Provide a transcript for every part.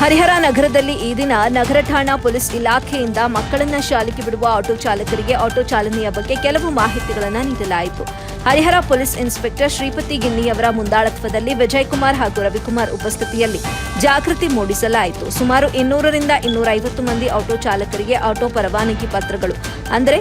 ಹರಿಹರ ನಗರದಲ್ಲಿ ಈ ದಿನ ನಗರ ಠಾಣಾ ಪೊಲೀಸ್ ಇಲಾಖೆಯಿಂದ ಮಕ್ಕಳನ್ನ ಶಾಲೆಗೆ ಬಿಡುವ ಆಟೋ ಚಾಲಕರಿಗೆ ಆಟೋ ಚಾಲನೆಯ ಬಗ್ಗೆ ಕೆಲವು ಮಾಹಿತಿಗಳನ್ನು ನೀಡಲಾಯಿತು. ಹರಿಹರ ಪೊಲೀಸ್ ಇನ್ಸ್ಪೆಕ್ಟರ್ ಶ್ರೀಪತಿ ಗಿನ್ನಿಯವರ ಮುಂದಾಳತ್ವದಲ್ಲಿ ವಿಜಯ್ ಕುಮಾರ್ ಹಾಗೂ ರವಿಕುಮಾರ್ ಉಪಸ್ಥಿತಿಯಲ್ಲಿ ಜಾಗೃತಿ ಮೂಡಿಸಲಾಯಿತು. ಸುಮಾರು ಇನ್ನೂರರಿಂದ ಇನ್ನೂರೈವತ್ತು ಮಂದಿ ಆಟೋ ಚಾಲಕರಿಗೆ ಆಟೋ ಪರವಾನಗಿ ಪತ್ರಗಳು, ಅಂದರೆ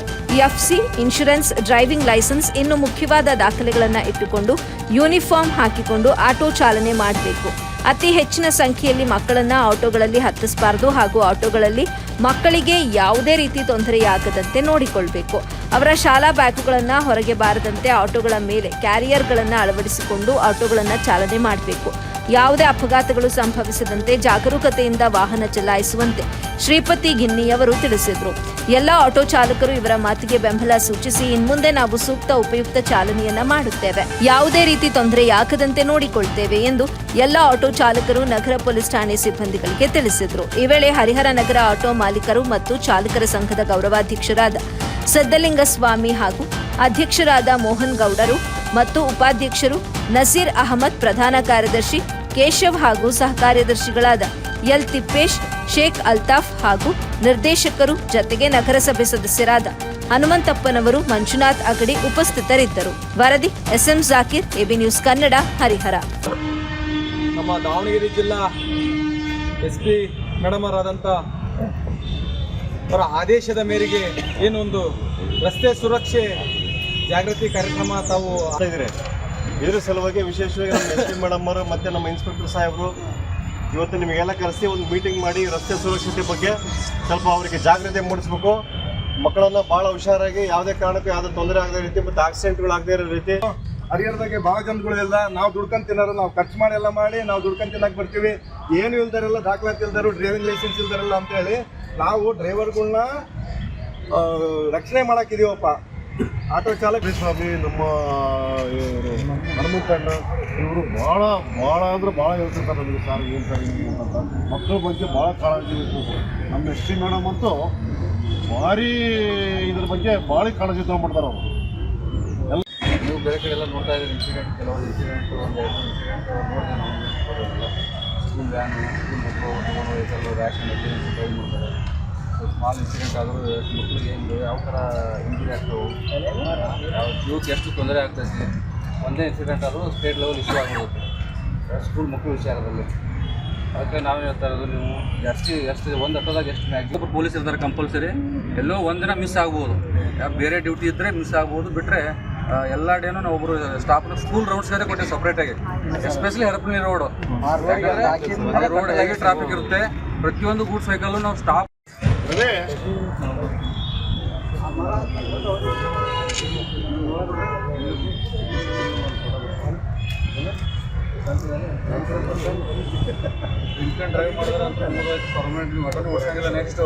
ಎಫ್ಸಿ, ಇನ್ಶೂರೆನ್ಸ್, ಡ್ರೈವಿಂಗ್ ಲೈಸೆನ್ಸ್ ಇನ್ನು ಮುಖ್ಯವಾದ ದಾಖಲೆಗಳನ್ನು ಇಟ್ಟುಕೊಂಡು ಯೂನಿಫಾರ್ಮ್ ಹಾಕಿಕೊಂಡು ಆಟೋ ಚಾಲನೆ ಮಾಡಬೇಕು. ಅತಿ ಹೆಚ್ಚಿನ ಸಂಖ್ಯೆಯಲ್ಲಿ ಮಕ್ಕಳನ್ನು ಆಟೋಗಳಲ್ಲಿ ಹತ್ತಿಸಬಾರದು ಹಾಗೂ ಆಟೋಗಳಲ್ಲಿ ಮಕ್ಕಳಿಗೆ ಯಾವುದೇ ರೀತಿ ತೊಂದರೆಯಾಗದಂತೆ ನೋಡಿಕೊಳ್ಬೇಕು. ಅವರ ಶಾಲಾ ಬ್ಯಾಗುಗಳನ್ನು ಹೊರಗೆ ಬಾರದಂತೆ ಆಟೋಗಳ ಮೇಲೆ ಕ್ಯಾರಿಯರ್ಗಳನ್ನು ಅಳವಡಿಸಿಕೊಂಡು ಆಟೋಗಳನ್ನು ಚಾಲನೆ ಮಾಡಬೇಕು. ಯಾವುದೇ ಅಪಘಾತಗಳು ಸಂಭವಿಸದಂತೆ ಜಾಗರೂಕತೆಯಿಂದ ವಾಹನ ಚಲಾಯಿಸುವಂತೆ ಶ್ರೀಪತಿ ಗಿನ್ನಿಯವರು ತಿಳಿಸಿದರು. ಎಲ್ಲ ಆಟೋ ಚಾಲಕರು ಇವರ ಮಾತಿಗೆ ಬೆಂಬಲ ಸೂಚಿಸಿ, ಇನ್ಮುಂದೆ ನಾವು ಸೂಕ್ತ ಉಪಯುಕ್ತ ಚಾಲನೆಯನ್ನ ಮಾಡುತ್ತೇವೆ. ಯಾವುದೇ ರೀತಿ ತೊಂದರೆಯಾಗದಂತೆ ನೋಡಿಕೊಳ್ತೇವೆ ಎಂದು ಎಲ್ಲ ಆಟೋ ಚಾಲಕರು ನಗರ ಪೊಲೀಸ್ ಠಾಣೆ ಸಿಬ್ಬಂದಿಗಳಿಗೆ ತಿಳಿಸಿದರು. ಈ ವೇಳೆ ಹರಿಹರ ನಗರ ಆಟೋ ಮಾಲೀಕರು ಮತ್ತು ಚಾಲಕರ ಸಂಘದ ಗೌರವಾಧ್ಯಕ್ಷರಾದ ಸಿದ್ದಲಿಂಗಸ್ವಾಮಿ ಹಾಗೂ ಅಧ್ಯಕ್ಷರಾದ ಮೋಹನ್ ಗೌಡರು ಮತ್ತು ಉಪಾಧ್ಯಕ್ಷರು ನಸೀರ್ ಅಹಮದ್ ಪ್ರಧಾನ ಕಾರ್ಯದರ್ಶಿ ಕೇಶವ್ ಹಾಗೂ ಸಹಕಾರ್ಯದರ್ಶಿಗಳಾದ ಎಲ್ ತಿಪ್ಪೇಶ್, ಶೇಖ್ ಅಲ್ತಾಫ್ ಹಾಗೂ ನಿರ್ದೇಶಕರು ಜತೆಗೆ ನಗರಸಭೆ ಸದಸ್ಯರಾದ ಹನುಮಂತಪ್ಪನವರು, ಮಂಜುನಾಥ್ ಅಗಡಿ ಉಪಸ್ಥಿತರಿದ್ದರು. ವರದಿ SM Zakir, AB news Kannada, Harihar. ನಮ್ಮ ದಾವಣಗೆರೆ ಜಿಲ್ಲಾ ಎಸ್ ಪಿ ಅವರ ಆದೇಶದ ಮೇರೆಗೆ ಏನೊಂದು ರಸ್ತೆ ಸುರಕ್ಷೆ ಜಾಗೃತಿ ಕಾರ್ಯಕ್ರಮ ತಾವು ಇದ್ರ ಸಲುವಾಗಿ ವಿಶೇಷವಾಗಿ ನಮ್ಮ ಎಸ್ ಪಿ ಮೇಡಮ್ ಅವರು ಮತ್ತು ನಮ್ಮ ಇನ್ಸ್ಪೆಕ್ಟರ್ ಸಾಹೇಬರು ಇವತ್ತು ನಿಮಗೆಲ್ಲ ಕರೆಸಿ ಒಂದು ಮೀಟಿಂಗ್ ಮಾಡಿ ರಸ್ತೆ ಸುರಕ್ಷತೆ ಬಗ್ಗೆ ಸ್ವಲ್ಪ ಅವರಿಗೆ ಜಾಗೃತಿ ಮೂಡಿಸ್ಬೇಕು. ಮಕ್ಕಳನ್ನ ಭಾಳ ಹುಷಾರಾಗಿ ಯಾವುದೇ ಕಾರಣಕ್ಕೂ ಯಾವುದೇ ತೊಂದರೆ ಆಗದೇ ರೀತಿ ಮತ್ತು ಆಕ್ಸಿಡೆಂಟ್ಗಳು ಆಗದೇ ಇರೋ ರೀತಿ ಹರಿಹರದಾಗೆ ಭಾಳ ಜನಗಳಿಲ್ಲ ನಾವು ದುಡ್ಕೊಂಡು ನಾವು ಖರ್ಚು ಮಾಡಿ ಎಲ್ಲ ಮಾಡಿ ನಾವು ದುಡ್ಕೊಂಡು ತಿನ್ನಕ್ಕೆ ಬರ್ತೀವಿ. ಏನು ಇಲ್ದಾರೆಲ್ಲ, ದಾಖಲಾತಿ ಇಲ್ದಾರು ಡ್ರೈವಿಂಗ್ ಲೈಸೆನ್ಸ್ ಇಲ್ದಾರಲ್ಲ ಅಂತೇಳಿ ನಾವು ಡ್ರೈವರ್ಗಳನ್ನ ರಕ್ಷಣೆ ಮಾಡಕ್ಕಿದೀವಪ್ಪ ಆಟೋ ಚಾಲಕ ಸ್ವಾಮಿ, ನಮ್ಮ ಹನುಮಂತಣ್ಣ ಇವರು ಭಾಳ ಭಾಳ ಅಂದ್ರೆ ಭಾಳ ಹೇಳ್ತಿರ್ತಾರೆ ನಮಗೆ, ಸರ್, ಏನು ಸರ್, ಹಿಂಗೆ ಅಂತ. ಮಕ್ಕಳ ಬಗ್ಗೆ ಭಾಳ ಕಾಳಜಿ ಇರ್ತದೆ ನಮ್ಮ ಎಸ್ ಟಿ ಮೇಡಮ್ ಅಂತೂ ಭಾರಿ ಇದ್ರ ಬಗ್ಗೆ ಭಾಳ ಕಾಳಜಿ ತೊಗೊಂಡ್ಬಿಡ್ತಾರೆ ಅವರು. ಎಲ್ಲ ನೀವು ಬೇರೆ ಕಡೆ ಎಲ್ಲ ನೋಡ್ತಾ ಇದ್ದೀರಿ ಇನ್ಸಿಡೆಂಟ್ ಕೆಲವೊಂದು ಇನ್ಸಿಡೆಂಟ್ ಒಂದು ಎರಡು ಇನ್ಸಿಡೆಂಟ್ ನೋಡಿದೆ ನಾವು ಸ್ಕೂಲ್ ವ್ಯಾನ್ ಸ್ಕೂಲ್ ಮಕ್ಕಳು ತೊಗೊಂಡು ರ್ಯಾಷನ್ ರ್ಯಾಷನಲ್ಲಿ ಡ್ರೈವ್ ಮಾಡ್ತಾರೆ ಸ್ಮಾಲ್ ಇನ್ಸಿಡೆಂಟ್ ಆದರೂ ಮಕ್ಕಳಿಗೆ ಯಾವ ಥರ ಇಂಜುರಿ ಆಗ್ತವೆ? ಯಾವ ಜೀವಕ್ಕೆ ಎಷ್ಟು ತೊಂದರೆ ಆಗ್ತೈತಿ? ಒಂದೇ ಇನ್ಸಿಡೆಂಟ್ ಆದರೂ ಸ್ಟೇಟ್ ಲೆವೆಲ್ ಇಶ್ಯೂ ಆಗಿರುತ್ತೆ ಸ್ಕೂಲ್ ಮಕ್ಕಳು ವಿಚಾರದಲ್ಲಿ. ಅದಕ್ಕೆ ನಾವು ಹೇಳ್ತಾ ಇರೋದು ನೀವು? ಜಾಸ್ತಿ ಎಷ್ಟು ಒಂದು ಹತ್ತದಾಗ ಎಷ್ಟು ಮ್ಯಾಕ್ಸಿಮಮ್ ಪೊಲೀಸ್ ಇರ್ತಾರೆ ಕಂಪಲ್ಸರಿ ಎಲ್ಲೋ ಒಂದಿನ ಮಿಸ್ ಆಗ್ಬೋದು. ಯಾಕೆ ಬೇರೆ ಡ್ಯೂಟಿ ಇದ್ದರೆ ಮಿಸ್ ಆಗ್ಬೋದು. ಬಿಟ್ಟರೆ ಎಲ್ಲ ಡೇನು ನಾವು ಒಬ್ಬರು ಸ್ಟಾಫ್ನ ಸ್ಕೂಲ್ ರೌಂಡ್ಸ್ಗಾದ್ರೆ ಕೊಟ್ಟೆ ಸಪ್ರೇಟಾಗಿ ಎಸ್ಪೆಷಲಿ ಹರಪನಹಳ್ಳಿ ರೋಡು ಯಾಕೆಂದರೆ ರೋಡ್ ಹೇಗೆ ಟ್ರಾಫಿಕ್ ಇರುತ್ತೆ. ಪ್ರತಿಯೊಂದು ಗೂಡ್ಸ್ ವೆಹಿಕಲ್ಲು ನಾವು ಸ್ಟಾಪ್ ಅದೇ ಡ್ರೈವ್ ಮಾಡಿದ್ರೆ ಅಂತ ಮಟನ್ ಓಡಿಸಂಗಿಲ್ಲ ನೆಕ್ಸ್ಟು